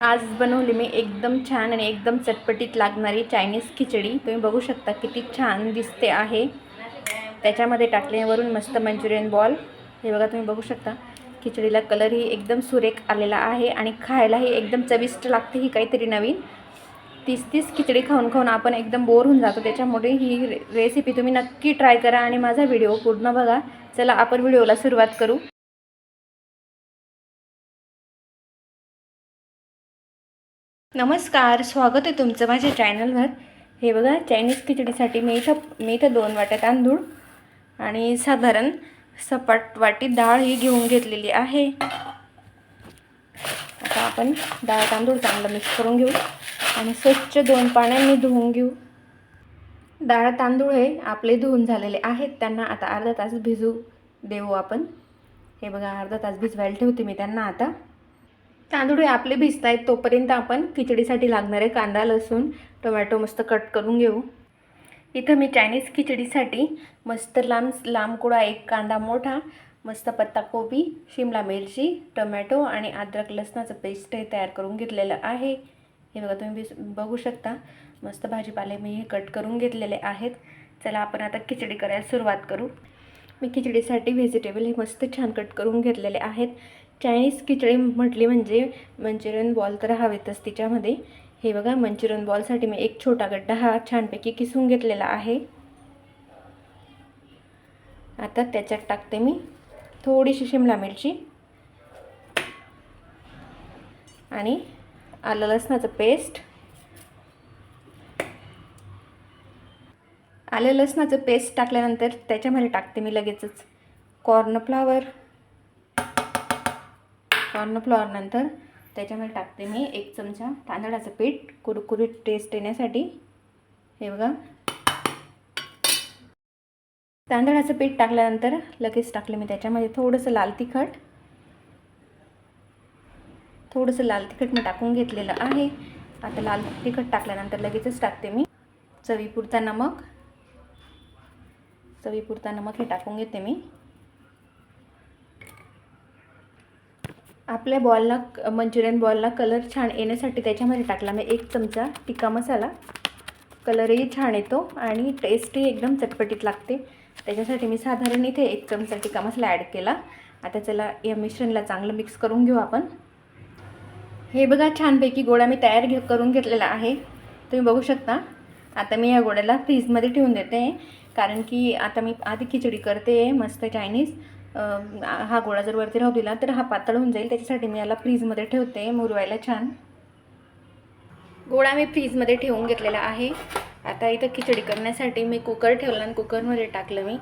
आज बनवली मी एकदम छान आणि एकदम चटपटीत लागणारी चायनीज खिचडी. तुम्ही बघू शकता किती छान दिसते आहे. त्याच्यामध्ये टाकल्यावरून मस्त मंचुरियन बॉल. हे बघा तुम्ही बघू शकता. खिचडीला कलरही एकदम सुरेख आलेला आहे आणि खायलाही एकदम चविष्ट लागते ही काहीतरी नवीन. तीस तीस खिचडी खाऊन खाऊन आपण एकदम बोर होऊन जातो. त्याच्यामुळे ही रेसिपी तुम्ही नक्की ट्राय करा आणि माझा व्हिडिओ पूर्ण बघा. चला आपण व्हिडिओला सुरुवात करू. नमस्कार स्वागत आहे तुमचं माझ्या चॅनलवर हे बघा चायनीज खिचडीसाठी मी इथं मी इथं दोन वाट्या तांदूळ आणि साधारण सपाट वाटी डाळ ही घेऊन घेतलेली आहे. आता आपण डाळ तांदूळ चांगलं मिक्स करून घेऊ आणि स्वच्छ दोन पाण्याने धुवून घेऊ. डाळ तांदूळ हे आपले धुवून झालेले आहेत त्यांना आता अर्धा तास भिजू देऊ आपण. हे बघा अर्धा तास भिजवायला ठेवते मी त्यांना आता. तांदूळ आपले भिजत आहेत तोपर्यंत आपण खिचडीसाठी लागणारे कांदा लसूण टोमॅटो मस्त कट करून घेऊ. इथं मी चायनीज खिचडीसाठी मस्त लांब लांबकुडा एक कांदा मोठा मस्त पत्ताकोबी शिमला मिरची टोमॅटो आणि अद्रक लसणाचं पेस्ट हे तयार करून घेतलेलं आहे. हे बघा तुम्ही बघू शकता. मस्त भाजीपाले मी हे कट करून घेतलेले आहेत. चला आपण आता खिचडी करायला सुरुवात करू. मी खिचडीसाठी व्हेजिटेबल हे मस्त छान कट करून घेतलेले आहेत. चायनीज खिचडी म्हटली म्हणजे मंचुरियन बॉल तर हवेतच तिच्यामध्ये. हे बघा मंचुरियन बॉलसाठी मी एक छोटा गड्डा हा छानपैकी किसून घेतलेला आहे. आता त्याच्यात टाकते मी थोडीशी शिमला मिरची. आणि आलं लसणाचं पेस्ट आलं लसणाचं पेस्ट टाकल्यानंतर त्याच्यामध्ये टाकते मी लगेचच. कॉर्नफ्लावर कॉर्नफ्लॉवर नंतर त्याच्यामध्ये टाकते मी एक चमचा तांदळाचं पीठ. कुरकुरीत टेस्ट येण्यासाठी. हे बघा. तांदळाचं पीठ टाकल्यानंतर लगेच टाकले मी त्याच्यामध्ये थोडंसं लाल तिखट. थोडंसं लाल तिखट मी टाकून घेतलेलं आहे. आता लाल तिखट टाकल्यानंतर लगेचच टाकते मी. चवीपुरता नमक. चवीपुरता नमक हे टाकून घेते मी. आपल्या बॉलला मंचुरियन बॉलला कलर छान येण्यासाठी त्याच्यामध्ये टाकला मी एक चमचा टिक्का मसाला. कलरही छान येतो आणि टेस्टही एकदम चटपटीत लागते. त्याच्यासाठी मी साधारण इथे एक चमचा टिक्का मसाला ॲड केला. आता चला या मिश्रणला चांगलं मिक्स करून घेऊ आपण. हे बघा छानपैकी गोळा मी तयार घे करून घेतलेला आहे. तुम्ही बघू शकता. आता मी या गोळ्याला फ्रीजमध्ये ठेवून देते. कारण की आता मी आधी खिचडी करते मस्त चायनीज. हा गोळा जर वरती राहू दिला तर हा पातळ होऊन जाईल. त्याच्यासाठी मी याला फ्रीजमध्ये ठेवते मुरवायला छान. गोळा मी फ्रीजमध्ये ठेवून घेतलेला आहे. आता इथं खिचडी करण्यासाठी मी कुकर ठेवला आणि कुकरमध्ये टाकलं मी.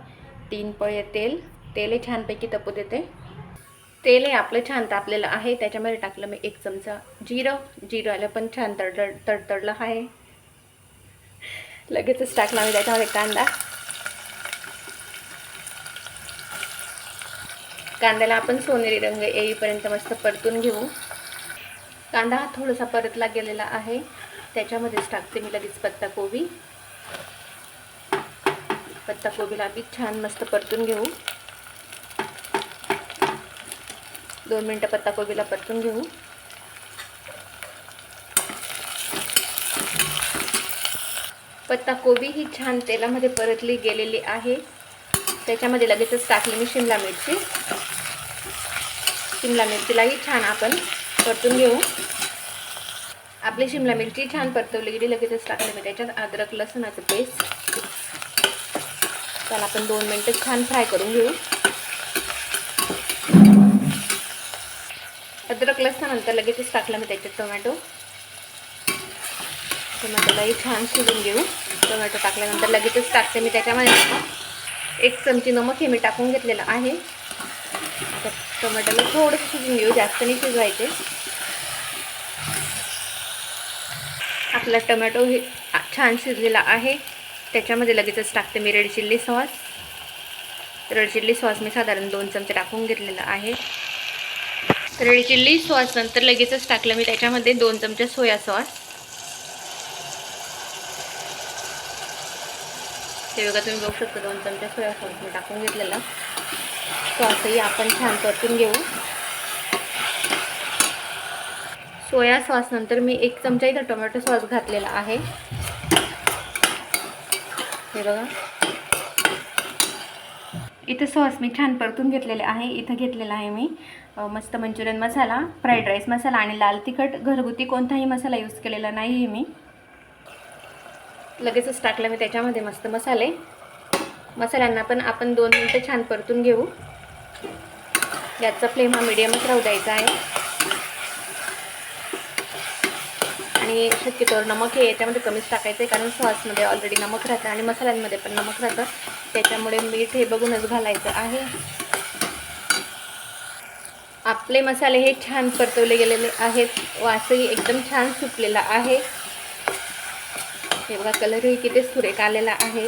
तीन पळे तेल. तेल छानपैकी तपू देते. तेल हे आपलं छान तापलेलं आहे. त्याच्यामध्ये टाकलं मी एक चमचा जिरं. जिरं आलं पण छान तडतड तडतडलं आहे. लगेचच टाकला मी त्याच्यामध्ये कांदा. कांद्याला आपण सोनेरी रंग येईपर्यंत मस्त परतून घेऊ. कांदा हा थोडासा परतला गेलेला आहे. त्याच्यामध्येच टाकते मी लगेच पत्ताकोबी पत्ताकोबीला बी छान मस्त परतून घेऊ. दोन मिनटं पत्ताकोबीला परतून घेऊ. पत्ताकोबी ही छान तेलामध्ये परतली गेलेली आहे. त्याच्यामध्ये लगेचच टाकली मी शिमला मिरची. शिमला मिरचीलाही छान आपण परतून घेऊ. आपली शिमला मिरची छान परतवली गेली लगेचच टाकले मी त्याच्यात अद्रक लसणाचं पेस्ट. त्याला आपण दोन मिनटं छान फ्राय करून घेऊ. अद्रक लसणानंतर लगेचच टाकलं मी त्याच्यात टोमॅटो. टोमॅटोलाही छान शिजून घेऊ. टोमॅटो टाकल्यानंतर लगेचच टाकते मी त्याच्यामध्ये. एक चमची नमक हे मी टाकून घेतलेलं आहे. आता टोमॅटोला थोडंसं शिजून घेऊ जास्त नाही शिजवायचे. आपला टोमॅटो हे छान शिजलेला आहे. त्याच्यामध्ये लगेचच टाकते मी red chilli sauce. Red chilli sauce मी साधारण दोन चमचे टाकून घेतलेला आहे. रेड चिल्ली सॉस नंतर लगेचच टाकलं मी त्याच्यामध्ये दोन चमचे सोया सॉस. हे बघा तुम्ही बघू शकता दोन चमचा सोया सॉस मी टाकून घेतलेला. सॉसही आपण छान परतून घेऊ. सोया सॉस नंतर मी एक चमचा इथं टोमॅटो सॉस घातलेला आहे. हे बघा. इथं सॉस मी छान परतून घेतलेले आहे. इथं घेतलेला आहे मी मस्त manchurian masala fried rice masala आणि लाल तिखट. घरगुती कोणताही मसाला यूज केलेला नाही आहे मी. लगेचच टाकलं मी त्याच्यामध्ये मस्त मसाले. मसाल्यांना पण आपण दोन मिनटं छान परतून घेऊ. गॅसचा फ्लेम हा मिडियमच राहू द्यायचा आहे. आणि शक्यतोवर नमक हे याच्यामध्ये कमीच टाकायचं आहे कारण सॉसमध्ये ऑलरेडी नमक राहतं आणि मसाल्यांमध्ये पण नमक राहतं. त्याच्यामुळे मीठ हे बघूनच घालायचं आहे. आपले मसाले हे छान परतवले गेलेले आहेत. वासही एकदम छान सुटलेला आहे. हे बघा कलरही किती सुरेख आलेला आहे.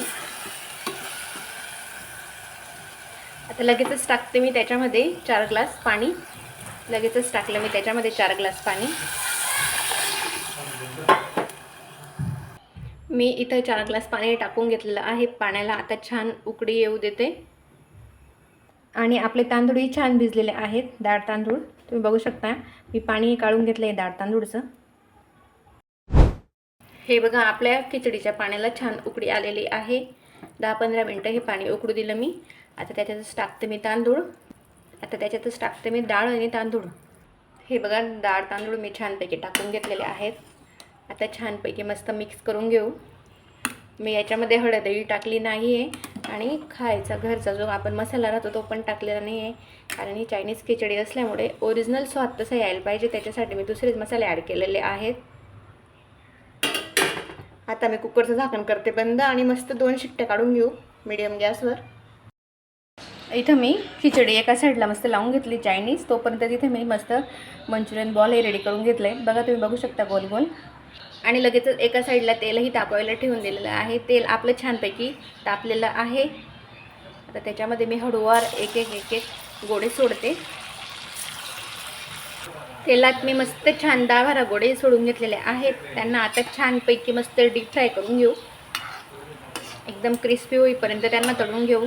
आता लगेचच टाकते मी त्याच्यामध्ये चार ग्लास पाणी. लगेचच टाकलं मी त्याच्यामध्ये चार ग्लास पाणी. मी इथं चार ग्लास पाणी टाकून घेतलेलं आहे. पाण्याला आता छान उकडी येऊ देते. आणि आपले तांदूळही छान भिजलेले आहेत डाळ तांदूळ. तुम्ही बघू शकता मी पाणी काढून घेतलं आहे डाळ तांदूळचं. हे बघा आपल्या खिचडीच्या पाण्याला छान उकडी आलेली आहे. दहा पंधरा मिनटं हे पाणी उकडू दिलं मी. आता त्याच्यातच टाकते मी तांदूळ. आता त्याच्यातच टाकते मी डाळ आणि तांदूळ. हे बघा डाळ तांदूळ मी छानपैकी टाकून घेतलेले आहेत. आता छानपैकी मस्त मिक्स करून घेऊ. मी याच्यामध्ये हळदही टाकली नाही आहे आणि खायचा घरचा जो आपण मसाला राहतो तो पण टाकलेला नाही आहे कारण ही चायनीज खिचडी असल्यामुळे ओरिजिनल स्वाद तसा यायला पाहिजे. त्याच्यासाठी मी दुसरेच मसाले ॲड केलेले आहेत. आता मी कुकरचं झाकण करते बंद आणि मस्त दोन शिट्ट्या काढून घेऊ मिडियम गॅसवर. इथं मी खिचडी एका साईडला मस्त लावून घेतली चायनीज तोपर्यंत तिथे मी मस्त मंचुरियन बॉल हे रेडी करून घेतलं आहे बघा तुम्ही बघू शकता गोल गोल. आणि लगेचच एका साईडला तेलही तापवायला ठेवून दिलेलं आहे. तेल आपलं छानपैकी तापलेलं आहे. आता त्याच्यामध्ये मी हळूवार एक एक एक एक गोडे सोडते. तेलात मी मस्त छान दहा बारा गोडे सोडून घेतलेले आहेत. त्यांना आता छानपैकी मस्त डीप फ्राय करून घेऊ. एकदम क्रिस्पी होईपर्यंत त्यांना तळून घेऊ.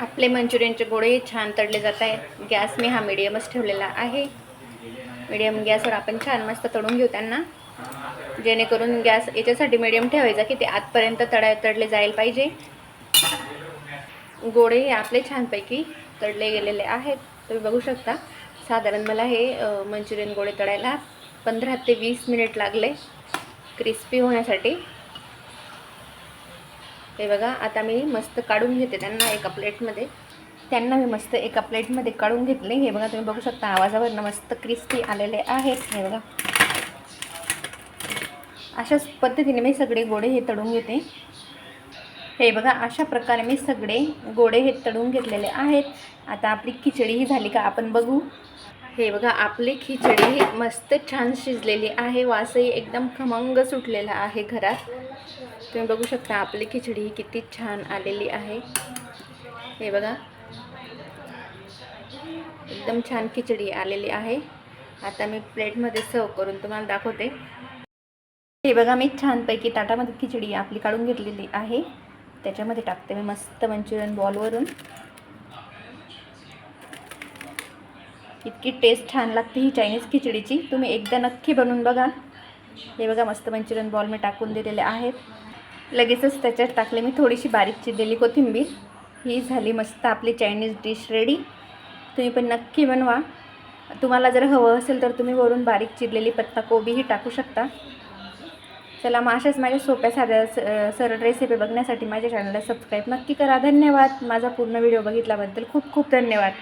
आपले मंचुरियनचे गोळे छान तळले जात आहेत. गॅस मी हा मिडियमच ठेवलेला आहे. मिडियम गॅसवर आपण छान मस्त तळून घेऊ त्यांना. जेणेकरून गॅस याच्यासाठी मिडियम ठेवायचा की ते आतपर्यंत तळा तळले जायला पाहिजे. गोळे आपले छानपैकी तळले गेलेले आहेत. तुम्ही बघू शकता. साधारण मला हे मंचुरियन गोळे तळायला पंधरा ते वीस मिनिट लागले क्रिस्पी होण्यासाठी. हे बघा आता मी मस्त काढून घेते त्यांना एका प्लेटमध्ये. त्यांना मी मस्त एका प्लेटमध्ये काढून घेतले. हे बघा तुम्ही बघू शकता आवाजावरनं मस्त क्रिस्पी आलेले आहेत. हे बघा. अशाच पद्धतीने मी सगळे गोडे हे तळून घेते. हे बघा अशा प्रकारे मी सगळे गोडे हे तळून घेतलेले आहेत. आता आपली खिचडी ही झाली का आपण बघू. हे बघा आपली खिचडी ही मस्त छान शिजलेली आहे. वासही एकदम खमंग सुटलेला आहे घरात. तुम्ही बघू शकता आपली खिचडी ही किती छान आलेली आहे. हे बघा एकदम छान खिचडी आलेली आहे. आता मी प्लेटमध्ये सर्व करून तुम्हाला दाखवते. हे बघा मी छानपैकी ताटामध्ये खिचडी आपली काढून घेतलेली आहे. त्याच्यामध्ये टाकते मी मस्त मंचुरियन बॉलवरून. इतकी टेस्ट छान लागते ही चायनीज खिचडीची. तुम्ही एकदा नक्की बनवून बघा. हे बघा मस्त मंचुरियन बॉल मी टाकून दिलेले आहेत. लगेचच त्याच्यात टाकले मी थोडीशी बारीक चिरलेली कोथिंबीर. ही झाली मस्त आपली चायनीज डिश रेडी तुम्ही पण नक्की बनवा. तुम्हाला जर हवं असेल तर तुम्ही वरून बारीक चिरलेली पत्ताकोबीही टाकू शकता. चला मग अशाच माझ्या सोप्या साध्या स- सरळ रेसिपी बघण्यासाठी माझ्या चॅनलला सबस्क्राईब नक्की करा. धन्यवाद. माझा पूर्ण व्हिडिओ बघितल्याबद्दल खूप खूप धन्यवाद.